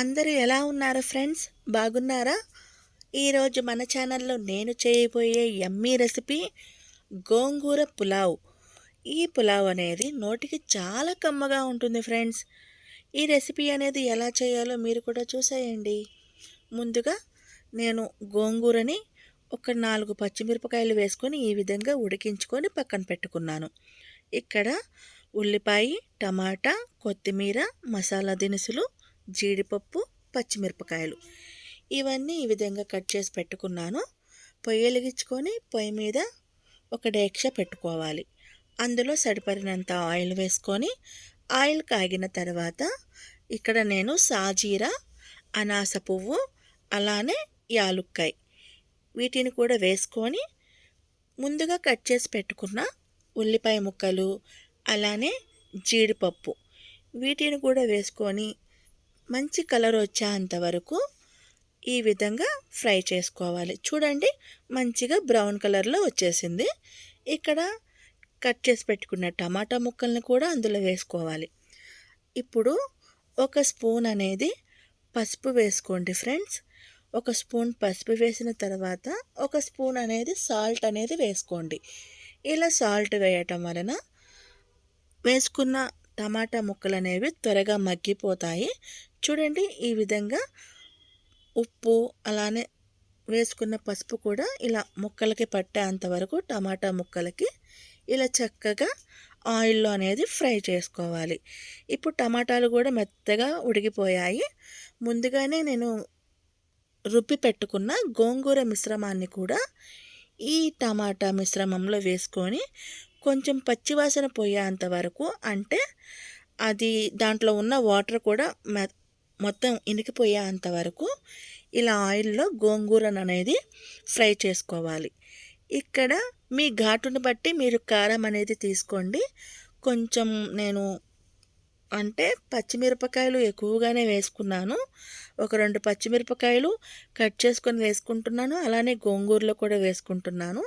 అందరూ ఎలా ఉన్నారు ఫ్రెండ్స్? బాగున్నారా? ఈరోజు మన ఛానల్లో నేను చేయబోయే యమ్మీ రెసిపీ గోంగూర పులావ్. ఈ పులావ్ అనేది నోటికి చాలా కమ్మగా ఉంటుంది ఫ్రెండ్స్. ఈ రెసిపీ అనేది ఎలా చేయాలో మీరు కూడా చూసేయండి. ముందుగా నేను గోంగూరని ఒక నాలుగు పచ్చిమిరపకాయలు వేసుకొని ఈ విధంగా ఉడికించుకొని పక్కన పెట్టుకున్నాను. ఇక్కడ ఉల్లిపాయ టమాటా కొత్తిమీర మసాలా దినుసులు జీడిపప్పు పచ్చిమిరపకాయలు. ఇవన్నీ ఈ విధంగా కట్ చేసి పెట్టుకున్నాను. పొయ్యి వెలిగించుకొని పొయ్యి మీద ఒక డేక్ష పెట్టుకోవాలి. అందులో సరిపడినంత ఆయిల్ వేసుకొని ఆయిల్ కాగిన తర్వాత ఇక్కడ నేను సాజీరా అనాస పువ్వు అలానే యాలుక్కాయ వీటిని కూడా వేసుకొని ముందుగా కట్ చేసి పెట్టుకున్న ఉల్లిపాయ ముక్కలు అలానే జీడిపప్పు. వీటిని కూడా వేసుకొని మంచి కలర్ వచ్చేంత వరకు ఈ విధంగా ఫ్రై చేసుకోవాలి. చూడండి మంచిగా బ్రౌన్ కలర్లో వచ్చేసింది. ఇక్కడ కట్ చేసి పెట్టుకున్న టమాటా ముక్కల్ని కూడా అందులో వేసుకోవాలి. ఇప్పుడు ఒక స్పూన్ అనేది పసుపు వేసుకోండి ఫ్రెండ్స్. ఒక స్పూన్ పసుపు వేసిన తర్వాత ఒక స్పూన్ అనేది సాల్ట్ అనేది వేసుకోండి. ఇలా సాల్ట్ వేయటం వలన వేసుకున్న టమాటా ముక్కలు అనేవి త్వరగా మగ్గిపోతాయి. చూడండి ఈ విధంగా ఉప్పు అలానే వేసుకున్న పసుపు కూడా ఇలా ముక్కలకి పట్టేంత వరకు టమాటా ముక్కలకి ఇలా చక్కగా ఆయిల్లో అనేది ఫ్రై చేసుకోవాలి. ఇప్పుడు టమాటాలు కూడా మెత్తగా ఉడికిపోయాయి. ముందుగానే నేను రుబ్బి పెట్టుకున్న గోంగూర మిశ్రమాన్ని కూడా ఈ టమాటా మిశ్రమంలో వేసుకొని కొంచెం పచ్చివాసన పోయేంత వరకు అంటే అది దాంట్లో ఉన్న వాటర్ కూడా మొత్తం ఇనికిపోయేంత వరకు ఇలా ఆయిల్లో గోంగూరను అనేది ఫ్రై చేసుకోవాలి. ఇక్కడ మీ ఘాటును బట్టి మీరు కారం అనేది తీసుకోండి. కొంచెం నేను అంటే పచ్చిమిరపకాయలు ఎక్కువగానే వేసుకున్నాను. ఒక రెండు పచ్చిమిరపకాయలు కట్ చేసుకొని వేసుకుంటున్నాను. అలానే గోంగూరలో కూడా వేసుకుంటున్నాను.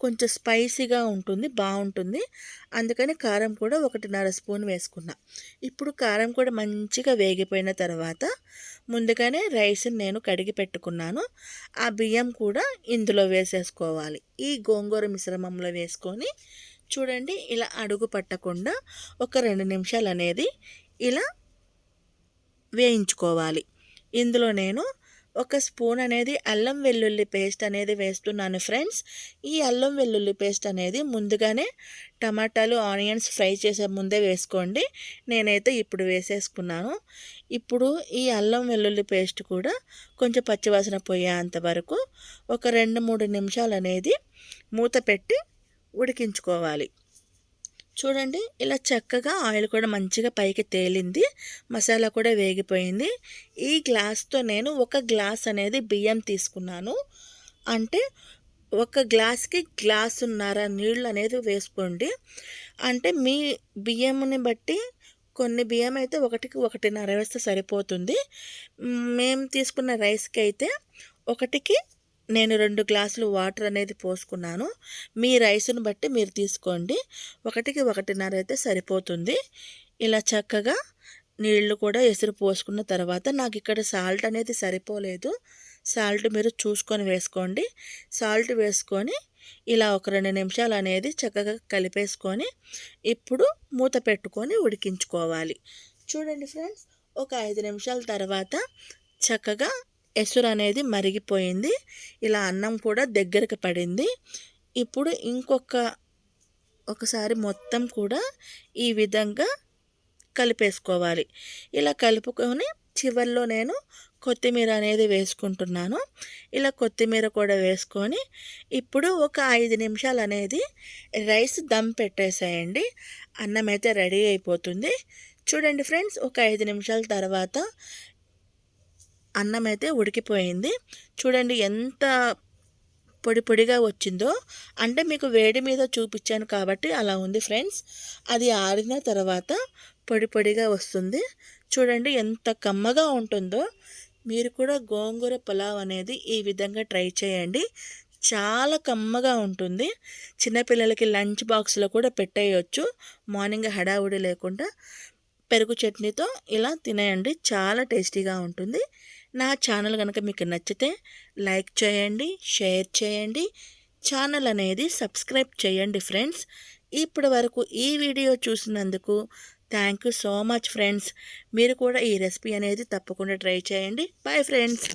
కొంచెం స్పైసీగా ఉంటుంది బాగుంటుంది. అందుకని కారం కూడా ఒకటిన్నర స్పూన్ వేసుకున్నా. ఇప్పుడు కారం కూడా మంచిగా వేగిపోయిన తర్వాత ముందుగానే రైస్ని నేను కడిగి పెట్టుకున్నాను. ఆ బియ్యం కూడా ఇందులో వేసేసుకోవాలి. ఈ గోంగూర మిశ్రమంలో వేసుకొని చూడండి ఇలా అడుగు పట్టకుండా ఒక రెండు నిమిషాలు అనేది ఇలా వేయించుకోవాలి. ఇందులో నేను ఒక స్పూన్ అనేది అల్లం వెల్లుల్లి పేస్ట్ అనేది వేస్తున్నాను ఫ్రెండ్స్. ఈ అల్లం వెల్లుల్లి పేస్ట్ అనేది ముందుగానే టమాటాలు ఆనియన్స్ ఫ్రై చేసే ముందే వేసుకోండి. నేనైతే ఇప్పుడు వేసేసుకున్నాను. ఇప్పుడు ఈ అల్లం వెల్లుల్లి పేస్ట్ కూడా కొంచెం పచ్చివాసన పోయేంత వరకు ఒక రెండు మూడు నిమిషాలు అనేది మూత పెట్టి ఉడికించుకోవాలి. చూడండి ఇలా చక్కగా ఆయిల్ కూడా మంచిగా పైకి తేలింది మసాలా కూడా వేగిపోయింది. ఈ గ్లాస్తో నేను ఒక గ్లాస్ అనేది బియ్యం తీసుకున్నాను. అంటే ఒక గ్లాస్కి గ్లాసున్నర నీళ్ళు అనేది వేసుకోండి. అంటే మీ బియ్యంని బట్టి కొన్ని బియ్యం అయితే ఒకటికి ఒకటిన్నర వేస్తే సరిపోతుంది. మేము తీసుకున్న రైస్కి అయితే ఒకటికి నేను రెండు గ్లాసులు వాటర్ అనేది పోసుకున్నాను. మీ రైస్ను బట్టి మీరు తీసుకోండి. ఒకటికి ఒకటిన్నర అయితే సరిపోతుంది. ఇలా చక్కగా నీళ్ళు కూడా ఎసురు పోసుకున్న తర్వాత నాకు ఇక్కడ సాల్ట్ అనేది సరిపోలేదు. సాల్ట్ మీరు చూసుకొని వేసుకోండి. సాల్ట్ వేసుకొని ఇలా ఒక రెండు నిమిషాలు అనేది చక్కగా కలిపేసుకొని ఇప్పుడు మూత పెట్టుకొని ఉడికించుకోవాలి. చూడండి ఫ్రెండ్స్ ఒక ఐదు నిమిషాల తర్వాత చక్కగా ఎసురు అనేది మరిగిపోయింది. ఇలా అన్నం కూడా దగ్గరకు పడింది. ఇప్పుడు ఇంకొక ఒకసారి మొత్తం కూడా ఈ విధంగా కలిపేసుకోవాలి. ఇలా కలుపుకొని చివరిలో నేను కొత్తిమీర అనేది వేసుకుంటున్నాను. ఇలా కొత్తిమీర కూడా వేసుకొని ఇప్పుడు ఒక ఐదు నిమిషాలు అనేది రైస్ దమ్ పెట్టేసేయండి. అన్నం అయితే రెడీ అయిపోతుంది. చూడండి ఫ్రెండ్స్ ఒక ఐదు నిమిషాల తర్వాత అన్నం అయితే ఉడికిపోయింది. చూడండి ఎంత పొడి పొడిగా వచ్చిందో. అంటే మీకు వేడి మీద చూపించాను కాబట్టి అలా ఉంది ఫ్రెండ్స్. అది ఆరిన తర్వాత పొడి పొడిగా వస్తుంది. చూడండి ఎంత కమ్మగా ఉంటుందో. మీరు కూడా గోంగూర పులావ్ అనేది ఈ విధంగా ట్రై చేయండి. చాలా కమ్మగా ఉంటుంది. చిన్నపిల్లలకి లంచ్ బాక్స్లో కూడా పెట్టేయచ్చు. మార్నింగ్ హడావుడి లేకుండా పెరుగు చట్నీతో ఇలా తినేయండి. చాలా టేస్టీగా ఉంటుంది. నా ఛానల్ కనుక మీకు నచ్చితే లైక్ చేయండి షేర్ చేయండి. ఛానల్ అనేది సబ్స్క్రైబ్ చేయండి ఫ్రెండ్స్. ఇప్పటి వరకు ఈ వీడియో చూసినందుకు thank you so much friends. మీరు కూడా ఈ రెసిపీ అనేది తప్పకుండా ట్రై చేయండి. Bye friends.